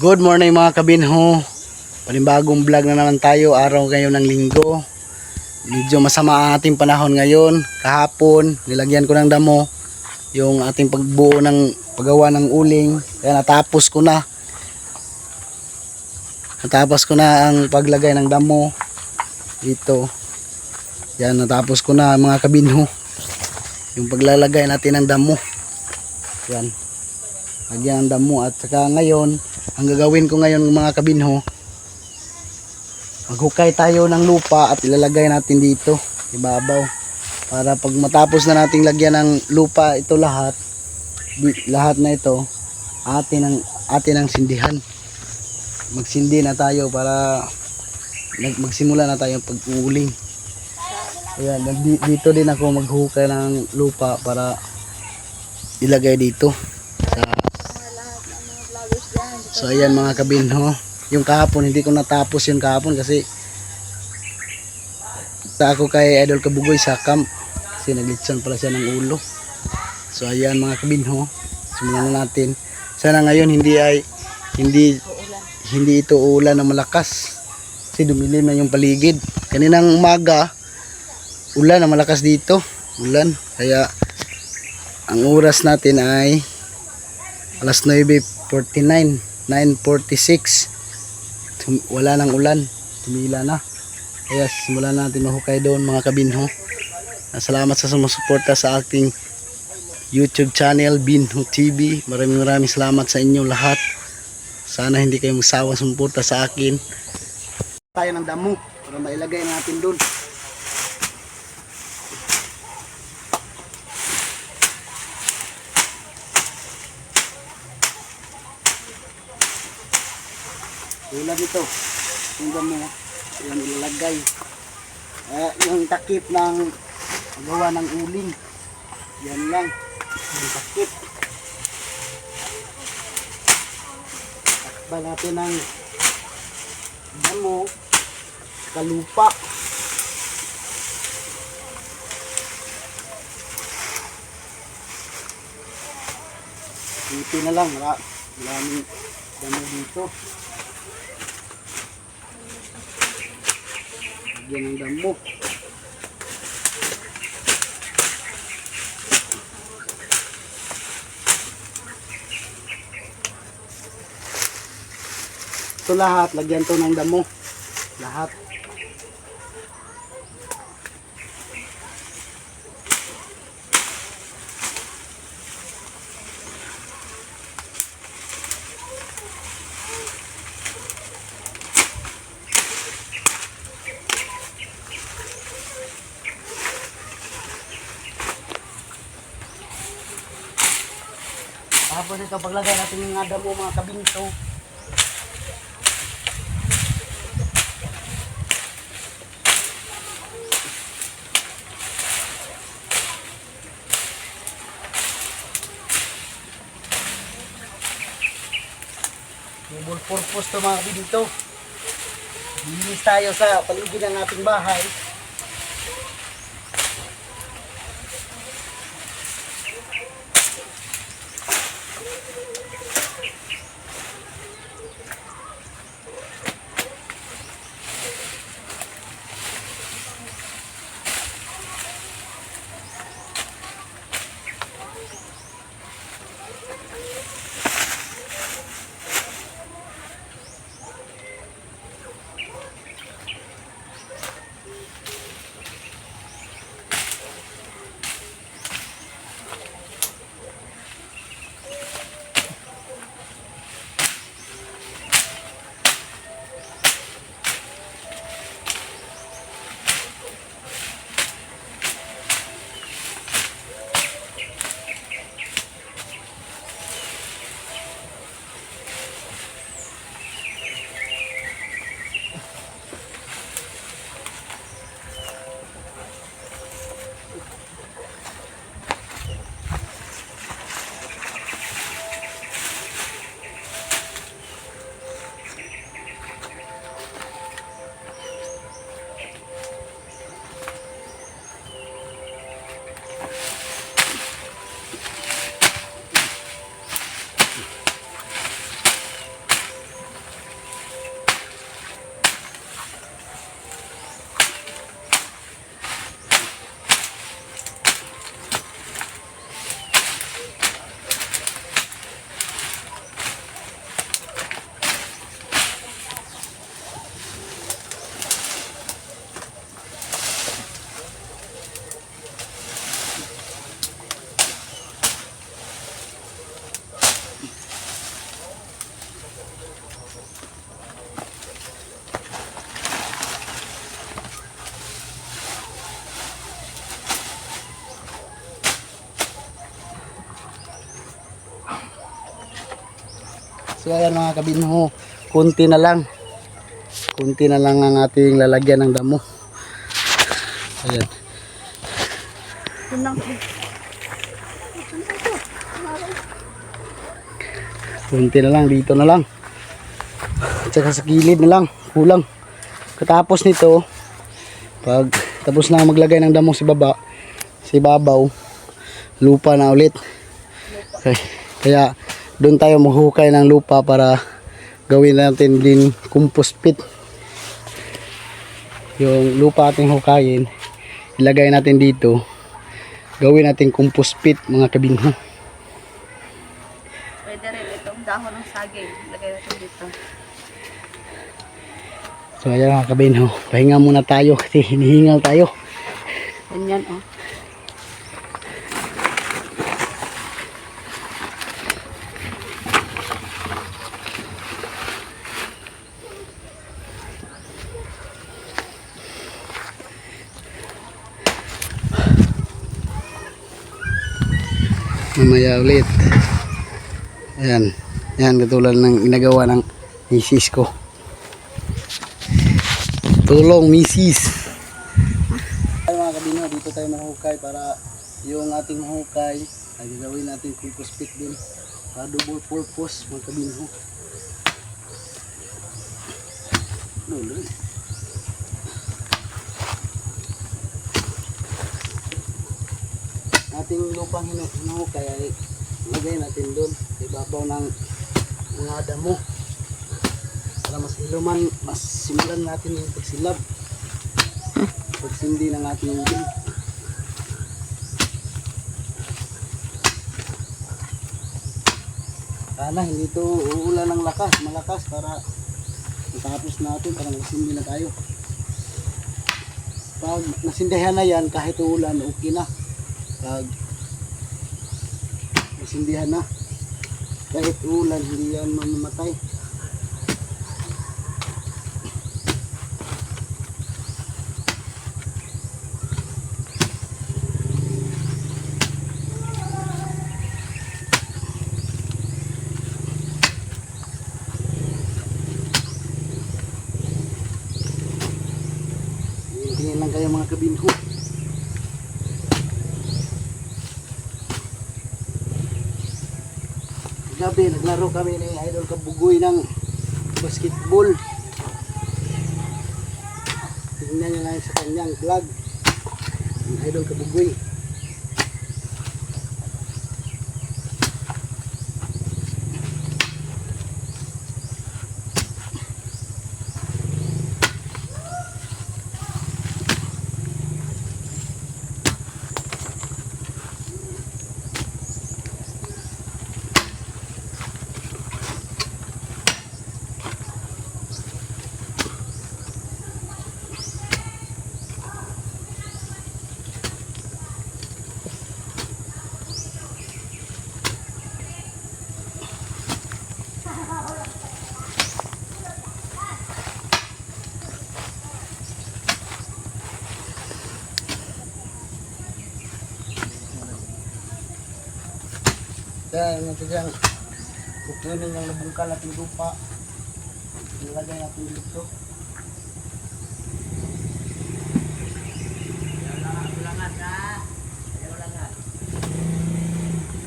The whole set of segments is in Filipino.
Good morning mga kabinho. Panibagong vlog na naman tayo araw ngayon ng linggo. Medyo masama ang ating panahon ngayon. Kahapon, nilagyan ko ng damo yung ating pagbuo ng paggawa ng uling. Kaya natapos ko na. Natapos ko na ang paglagay ng damo dito. Yan, natapos ko na mga kabinho. Yung paglalagay natin ng damo. Yan. Lagyan ng damo at saka ngayon, ang gagawin ko ngayon mga kabinho, maghukay tayo ng lupa at ilalagay natin dito, ibabaw. Para pag matapos na nating lagyan ng lupa ito lahat, lahat na ito, atin ang atin ang sindihan. Magsindi na tayo para magsimula na tayo pag-uuling. Ayan, nagdi- dito din ako maghukay ng lupa para ilagay dito. So ayan mga kabinho, yung kahapon hindi ko natapos yung kahapon kasi ta ako kay Idol Kabugoy sa camp kasi naglitson pala siya ng ulo. So ayan mga kabinho, simulan na natin. Sana ngayon hindi ay hindi hindi ito ulan na malakas kasi dumilim na yung paligid. Kaninang umaga ulan na malakas dito, ulan. Kaya ang oras natin ay alas 9.49 9.46 Tum- wala nang ulan. Tumila na. Kaya simulan natin mahukay doon mga kabinho. Salamat sa sumusuporta sa aking youtube channel Binho TV maraming maraming salamat sa inyo lahat. Sana hindi kayo magsawang sumuporta sa akin. Tayo ng damo para mailagay natin doon tulad nito. Yung damo yung ilalagay eh, yung takip ng gawa ng uling. Yan lang. Yung takip. Takba natin ng damo kalupa. Ito na lang, wala, maraming damo dito. Lagyan ng damo. Ito lahat, lagyan to ng damo. Lahat. Tapos ito, paglagay natin yung mga damo, mga kabinto. Double purpose to mga kabinto. Linis tayo sa paligid ng ating bahay. So ayan mga kabinho, kunti na lang. Kunti na lang ang ating lalagyan ng damo. Ayan. Kunti na lang, dito na lang. Tsaka sa gilid na lang, kulang. Katapos nito, pag tapos na maglagay ng damo si baba, si babaw, lupa na ulit. Okay. Kaya doon tayo maghukay ng lupa para gawin natin din compost pit. Yung lupa ating hukayin, ilagay natin dito. Gawin natin compost pit mga kabinho. Pwede rin itong dahon ng saging. Lagay natin dito. So ayan mga kabinho, pahinga muna tayo kasi hinihingal tayo. Ganyan, oh. Mamaya ulit. Ayan. Ayan, katulad ng ginagawa ng misis ko. Tulong, misis. Ay mga kabino, dito tayo manghukay para yung ating hukay ay gagawin natin compost pit din. Para double purpose mga kabino. Lolo. Ating lupang hinu- hinuhukay ay lagay natin doon sa ibabaw ng mga damo. Para mas iluman mas simulan natin yung pagsilab. Pagsindi ng ating engine sana hindi ito uulan ng lakas malakas para matapos natin para masindi na tayo. Pag nasindihan na yan kahit uulan okay na. Pag nasindihan na. Kahit ulan hindi yan mamamatay. Tingin lang kayo mga kabinho gabi naglaro kami ni Idol Kabugoy ng basketball. Tingnan nyo lang sa kanyang vlog. Ang Idol Kabugoy. Kaya natin dyan, kukunin yung nabungkal natin lupa. Nilagay natin dito.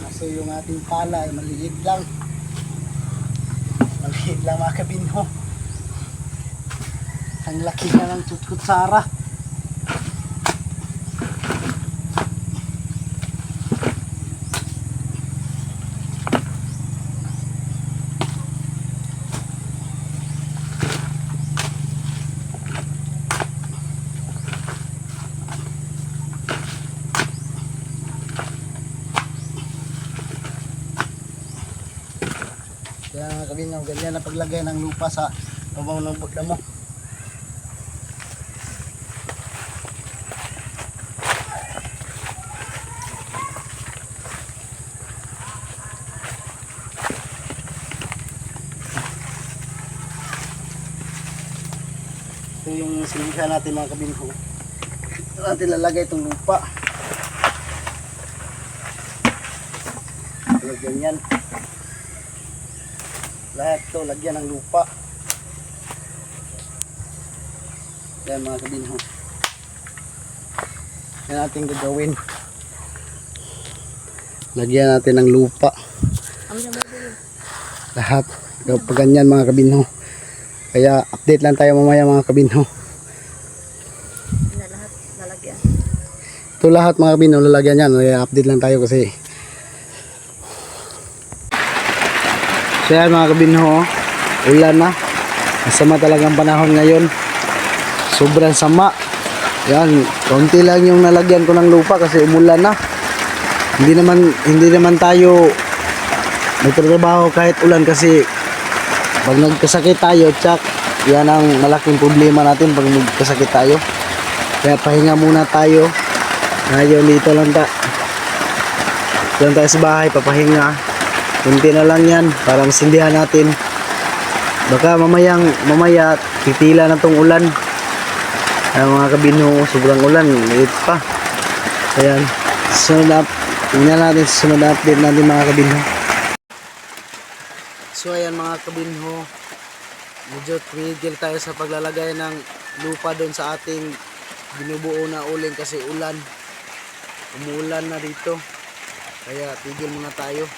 Kaso yung ating pala ay maliit lang. Maliit lang mga kabinho. Ang laki na ng tutkutsara. Mga kabinyo, ganyan na paglagay ng lupa sa babaw ng damo. Ito yung sinisa natin mga kabinho. Ito natin lalagay itong lupa. Lalagyan yan. Lahat to lagyan ng lupa. Yan mga kabinho. Yan ating gagawin. Lagyan natin ng lupa. Lahat. Pag ganyan mga kabinho. Kaya update lang tayo mamaya mga kabinho. Ito lahat mga kabinho lalagyan yan. Kaya update lang tayo kasi. So yan mga kabinho. Ulan na. Masama talagang panahon ngayon. Sobrang sama. Yan. Konti lang yung nalagyan ko ng lupa kasi umulan na. Hindi naman hindi naman tayo nagtrabaho kahit ulan kasi pag nagkasakit tayo, tsak, yan ang malaking problema natin pag nagkasakit tayo. Kaya pahinga muna tayo. Ngayon dito lang ta. Dito lang tayo sa bahay, papahinga. Kunti na lang yan para masindihan natin. Baka mamayang, mamaya, titila na tong ulan. Ay, mga kabino, sobrang ulan, liit pa. Ayan, sunod na, tingnan natin sunod update natin mga kabinho. So ayan mga kabinho, medyo tumigil tayo sa paglalagay ng lupa doon sa ating binubuo na uling kasi ulan. Umuulan na dito. Kaya tigil muna tayo.